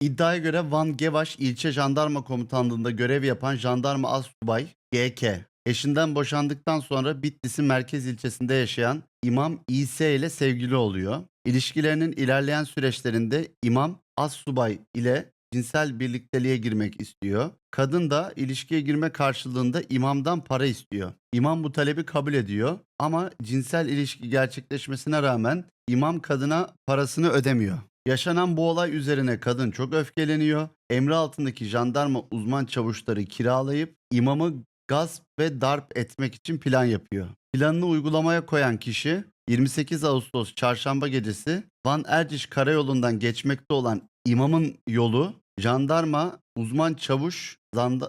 İddiaya göre Van Gevaş ilçe jandarma komutanlığında görev yapan jandarma asubay GK eşinden boşandıktan sonra Bitlis'in merkez ilçesinde yaşayan İmam İS ile sevgili oluyor. İlişkilerinin ilerleyen süreçlerinde İmam Assubay ile cinsel birlikteliğe girmek istiyor. Kadın da ilişkiye girme karşılığında imamdan para istiyor. İmam bu talebi kabul ediyor ama cinsel ilişki gerçekleşmesine rağmen imam kadına parasını ödemiyor. Yaşanan bu olay üzerine kadın çok öfkeleniyor. Emri altındaki jandarma uzman çavuşları kiralayıp imamı gasp ve darp etmek için plan yapıyor. Planını uygulamaya koyan kişi 28 Ağustos çarşamba gecesi Van Erciş Karayolu'ndan geçmekte olan imamın yolu jandarma uzman çavuş,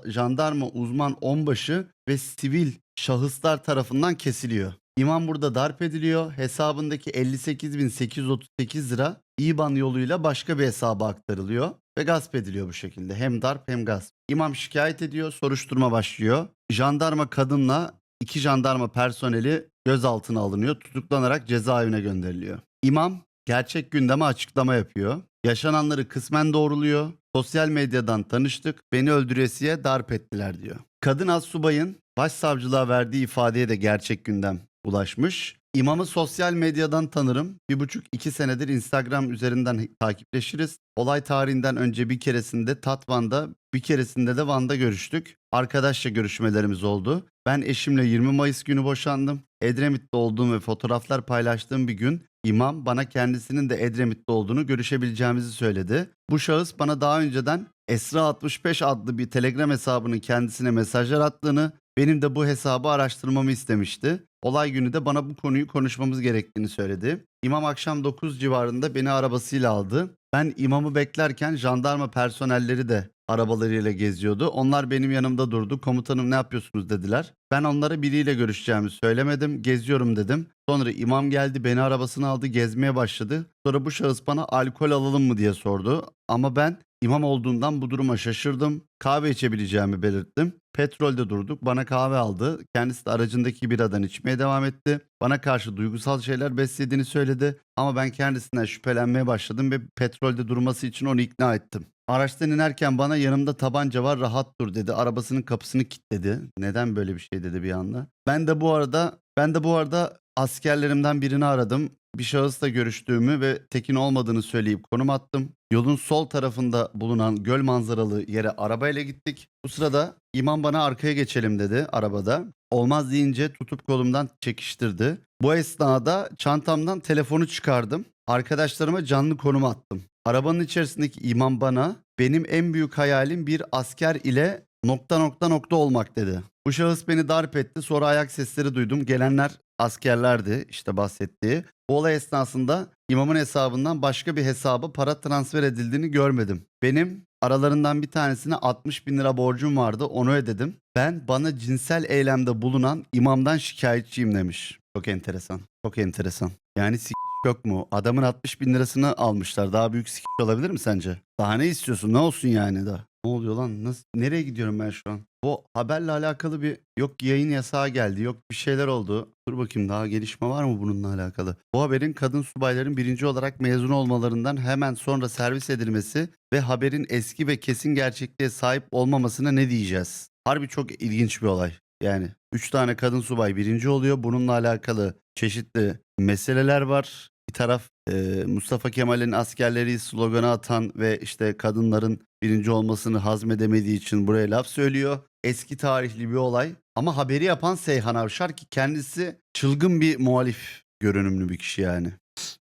jandarma uzman onbaşı ve sivil şahıslar tarafından kesiliyor. İmam burada darp ediliyor. Hesabındaki 58.838 lira İBAN yoluyla başka bir hesaba aktarılıyor ve gasp ediliyor bu şekilde. Hem darp hem gasp. İmam şikayet ediyor, soruşturma başlıyor. Jandarma kadınla iki jandarma personeli gözaltına alınıyor, tutuklanarak cezaevine gönderiliyor. İmam gerçek gündeme açıklama yapıyor. Yaşananları kısmen doğruluyor. Sosyal medyadan tanıştık, beni öldüresiye darp ettiler diyor. Kadın assubayın başsavcılığa verdiği ifadeye de gerçek gündem ulaşmış. İmamı sosyal medyadan tanırım. Bir buçuk iki senedir Instagram üzerinden takipleşiriz. Olay tarihinden önce bir keresinde Tatvan'da bir keresinde de Van'da görüştük. Arkadaşça görüşmelerimiz oldu. Ben eşimle 20 Mayıs günü boşandım. Edremit'te olduğum ve fotoğraflar paylaştığım bir gün imam bana kendisinin de Edremit'te olduğunu görüşebileceğimizi söyledi. Bu şahıs bana daha önceden Esra 65 adlı bir Telegram hesabının kendisine mesajlar attığını, benim de bu hesabı araştırmamı istemişti. Olay günü de bana bu konuyu konuşmamız gerektiğini söyledi. İmam akşam 9 civarında beni arabasıyla aldı. Ben imamı beklerken jandarma personelleri de arabalarıyla geziyordu. Onlar benim yanımda durdu. Komutanım ne yapıyorsunuz dediler. Ben onlara biriyle görüşeceğimi söylemedim. Geziyorum dedim. Sonra imam geldi beni arabasına aldı gezmeye başladı. Sonra bu şahıs bana alkol alalım mı diye sordu. Ama ben imam olduğundan bu duruma şaşırdım. Kahve içebileceğimi belirttim. Petrolde durduk. Bana kahve aldı. Kendisi de aracındaki biradan içmeye devam etti. Bana karşı duygusal şeyler beslediğini söyledi. Ama ben kendisinden şüphelenmeye başladım ve petrolde durması için onu ikna ettim. Araçtan inerken bana yanımda tabanca var rahat dur dedi. Arabasının kapısını kilitledi. Neden böyle bir şey dedi bir anda. Ben de bu arada ben de bu arada askerlerimden birini aradım. Bir şahısla görüştüğümü ve tekin olmadığını söyleyip konum attım. Yolun sol tarafında bulunan göl manzaralı yere arabayla gittik. Bu sırada imam bana arkaya geçelim dedi arabada. Olmaz deyince tutup kolumdan çekiştirdi. Bu esnada çantamdan telefonu çıkardım. Arkadaşlarıma canlı konum attım. Arabanın içerisindeki imam bana benim en büyük hayalim bir asker ile nokta nokta nokta olmak dedi. Bu şahıs beni darp etti. Sonra ayak sesleri duydum. Gelenler askerlerdi işte bahsettiği. Bu olay esnasında imamın hesabından başka bir hesaba para transfer edildiğini görmedim. Benim aralarından bir tanesine 60 bin lira borcum vardı onu ödedim. Ben bana cinsel eylemde bulunan imamdan şikayetçiyim demiş. Çok enteresan. Çok enteresan. Yani sikiş yok mu? Adamın 60 bin lirasını almışlar. Daha büyük sikiş olabilir mi sence? Daha ne istiyorsun? Ne olsun yani da? Ne oluyor lan? Nasıl? Nereye gidiyorum ben şu an? Bu haberle alakalı bir yok yayın yasağı geldi. Yok bir şeyler oldu. Dur bakayım daha gelişme var mı bununla alakalı? Bu haberin kadın subayların birinci olarak mezun olmalarından hemen sonra servis edilmesi ve haberin eski ve kesin gerçekliğe sahip olmamasına ne diyeceğiz? Harbi çok ilginç bir olay. Yani 3 tane kadın subay birinci oluyor. Bununla alakalı çeşitli meseleler var. Bir taraf e, Mustafa Kemal'in askerleri sloganı atan ve işte kadınların birinci olmasını hazmedemediği için buraya laf söylüyor. Eski tarihli bir olay. Ama haberi yapan Seyhan Avşar ki kendisi çılgın bir muhalif görünümlü bir kişi yani.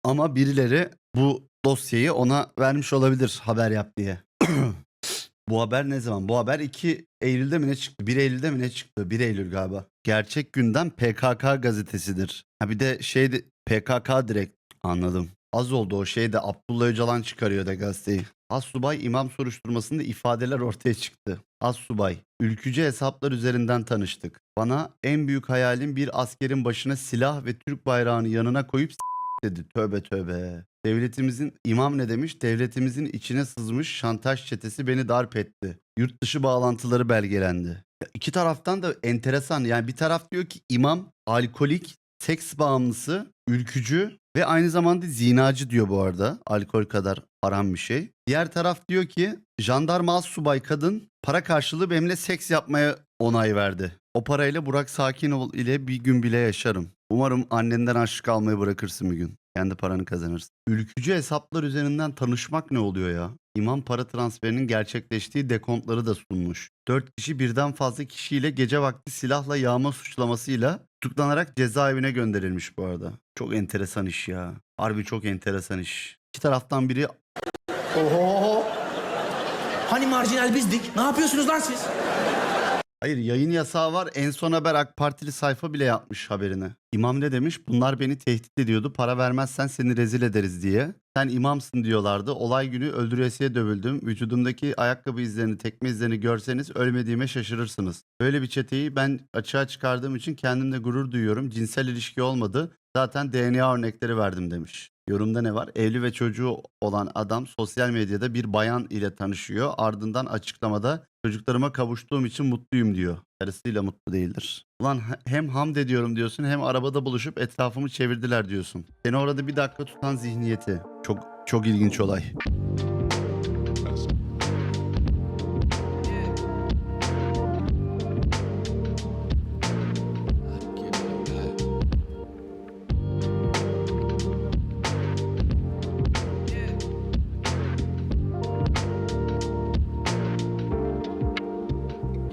Ama birileri bu dosyayı ona vermiş olabilir haber yap diye. Bu haber ne zaman? Bu haber 2 Eylül'de mi ne çıktı? 1 Eylül'de mi ne çıktı? 1 Eylül galiba. Gerçek gündem PKK gazetesidir. Ha bir de şeydi PKK direkt anladım. Az oldu o şeyde Abdullah Öcalan çıkarıyor da gazeteyi. Assubay imam soruşturmasında ifadeler ortaya çıktı. Assubay, ülkücü hesaplar üzerinden tanıştık. Bana en büyük hayalim bir askerin başına silah ve Türk bayrağını yanına koyup dedi. Tövbe tövbe. Devletimizin imam ne demiş? Devletimizin içine sızmış şantaj çetesi beni darp etti. Yurt dışı bağlantıları belgelendi. Ya İki taraftan da enteresan. Yani bir taraf diyor ki imam alkolik, seks bağımlısı, ülkücü ve aynı zamanda zinacı diyor bu arada. Alkol kadar haram bir şey. Diğer taraf diyor ki jandarma az subay kadın para karşılığı benimle seks yapmaya onay verdi. O parayla Burak Sakinol ile bir gün bile yaşarım. Umarım annenden aşık almayı bırakırsın bir gün. Kendi paranı kazanırsın. Ülkücü hesaplar üzerinden tanışmak ne oluyor ya? İmam para transferinin gerçekleştiği dekontları da sunmuş. 4 kişi birden fazla kişiyle gece vakti silahla yağma suçlamasıyla tutuklanarak cezaevine gönderilmiş bu arada. Çok enteresan iş ya. Harbi çok enteresan iş. İki taraftan biri Oho. Hani marjinal bizdik? Ne yapıyorsunuz lan siz? Hayır yayın yasağı var. En son haber AK Partili sayfa bile yapmış haberini. İmam ne demiş? Bunlar beni tehdit ediyordu. Para vermezsen seni rezil ederiz diye. Sen imamsın diyorlardı. Olay günü öldüresiye dövüldüm. Vücudumdaki ayakkabı izlerini, tekme izlerini görseniz ölmediğime şaşırırsınız. Böyle bir çeteyi ben açığa çıkardığım için kendimle gurur duyuyorum. Cinsel ilişki olmadı. Zaten DNA örnekleri verdim demiş. Yorumda ne var? Evli ve çocuğu olan adam sosyal medyada bir bayan ile tanışıyor. Ardından açıklamada çocuklarıma kavuştuğum için mutluyum diyor. Karısıyla mutlu değildir. Ulan he- hem hamd ediyorum diyorsun hem arabada buluşup etrafımı çevirdiler diyorsun. Seni orada bir dakika tutan zihniyeti. Çok çok ilginç olay.